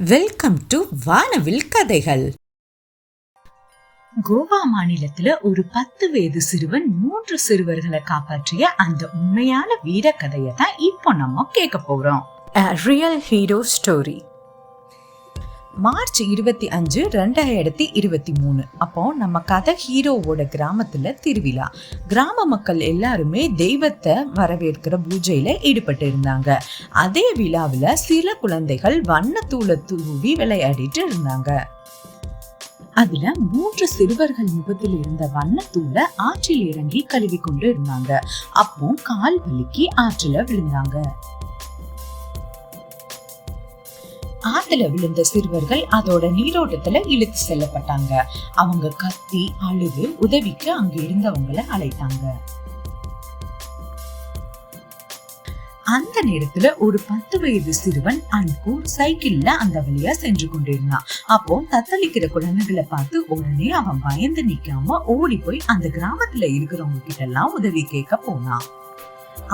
Welcome to வானவில் கதைகள் கோவா மாநிலத்துல ஒரு பத்து வயது சிறுவன் மூன்று சிறுவர்களை காப்பாற்றிய அந்த உண்மையான வீர கதையை தான் இப்போ நம்ம கேட்க போறோம். ரியல் ஹீரோ ஸ்டோரி மார்ச் இருபத்தி அஞ்சு ரெண்டாயிரத்தி இருபத்தி மூணு. அப்போ நம்ம கதை ஹீரோவோட கிராமத்துல திருவிழா. கிராம மக்கள் எல்லாருமே தெய்வத்தை வரவேற்கிற பூஜையில ஈடுபட்டு இருந்தாங்க. அதே விழாவில் சில குழந்தைகள் வண்ணத்தூளை தூவி விளையாடிட்டு இருந்தாங்க. அதுல மூன்று சிறுவர்கள் முகத்தில் இருந்த வண்ணத்தூளை ஆற்றில் இறங்கி கழுவி கொண்டு இருந்தாங்க. அப்போ கால் வலிக்கு ஆற்றில விழுந்தாங்க. ஆத்துல விழுந்த சிறுவர்கள் அதோட நீரோட்டத்துல இழுத்து செல்லப்பட்டாங்க. அவங்க கத்தி அழுது உதவிக்கு அங்க இருந்தவங்களை அழைத்தாங்க. அந்த நேரத்துல ஒரு பத்து வயது சிறுவன் அன்கூர் சைக்கிள்ல அந்த வழியா சென்று கொண்டிருந்தான். அப்போ தத்தளிக்கிற குழந்தைகளை பார்த்து உடனே அவன் பயந்து நிக்காம ஓடி போய் அந்த கிராமத்துல இருக்கிறவங்க கிட்ட எல்லாம் உதவி கேட்க போனான்.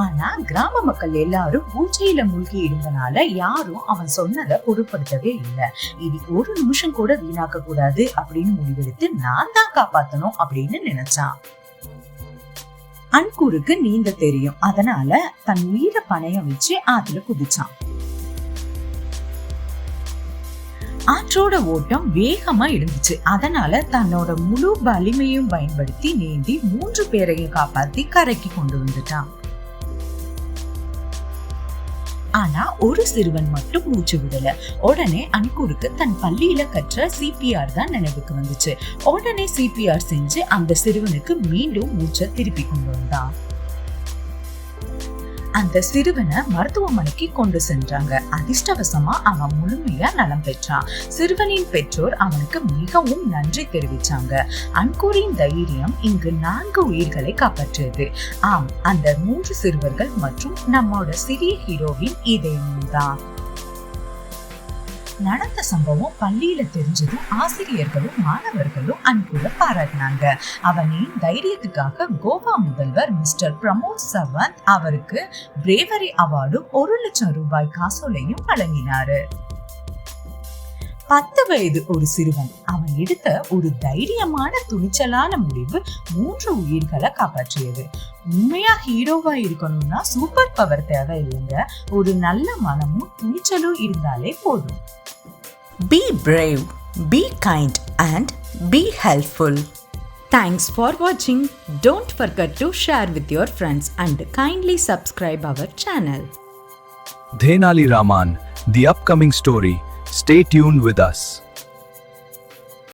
ஆனா கிராம மக்கள் எல்லாரும் பூஜையில மூழ்கி இருந்தனால யாரும் அவன் சொன்னதை பொருட்படுத்தவே இல்லை. இது ஒரு நிமிஷம் கூட வீணாக்க கூடாது அப்படின்னு முடிவெடுத்து நான் தான் காப்பாத்தணும் அப்படின்னு நினைச்சான். அன்கூருக்கு நீந்த தெரியும். அதனால தன் உயிரை பணையம் வச்சு ஆத்துல குதிச்சான். ஆற்றோட ஓட்டம் வேகமா இருந்துச்சு அதனால தன்னோட முழு வலிமையும் பயன்படுத்தி நீந்தி மூன்று பேரையும் காப்பாத்தி கரைக்கு கொண்டு வந்துட்டான். ஆனா ஒரு சிறுவன் மட்டும் மூச்சு விடல. உடனே அன்கூருக்கு தன் பள்ளியில கற்ற சிபிஆர் தான் நினைவுக்கு வந்துச்சு. உடனே சிபிஆர் செஞ்சு அந்த சிறுவனுக்கு மீண்டும் மூச்சை திருப்பி கொண்டு வந்தான். அந்த சிறுவனை மருத்துவமனைக்கு கொண்டு சென்றாங்க. அதிர்ஷ்டவசமா அவன் முழுமையா நலம் பெற்றான். சிறுவனின் பெற்றோர் அவனுக்கு மிகவும் நன்றி தெரிவிச்சாங்க. அன்கூரின் தைரியம் இங்கு நான்கு உயிர்களை காப்பாற்றியது. ஆம் அந்த மூன்று சிறுவர்கள் மற்றும் நம்மோட சிறிய ஹீரோவின் இதயமும் தான். நடந்த சம்பவம் பள்ளியில தெரிஞ்சதும் ஆசிரியர்களும் மாணவர்களும் அன்புல பாராட்டினாங்க. அவனின் தைரியத்துக்காக கோவா முதல்வர் மிஸ்டர் பிரமோத் சவந்த் அவருக்கு பிரேவரி அவார்டும் ஒரு லட்சம் ரூபாய் காசோலையும் வழங்கினாரு. பத்து வயது ஒரு சிறுவன் அவன் எடுத்த ஒரு தைரியமான துணிச்சலான முடிவு மூன்று உயிர்களை காப்பாற்றியது உண்மையா ஹீரோவா இருக்கணும்னா சூப்பர் பவர் தேவை இல்லைங்க ஒரு நல்ல மனமும் துணிச்சலும் இருந்தாலே போதும் be brave be kind and be helpful thanks for வாட்சிங் don't forget to share with your friends and kindly subscribe our channel Tenali Raman the upcoming story Stay tuned with us.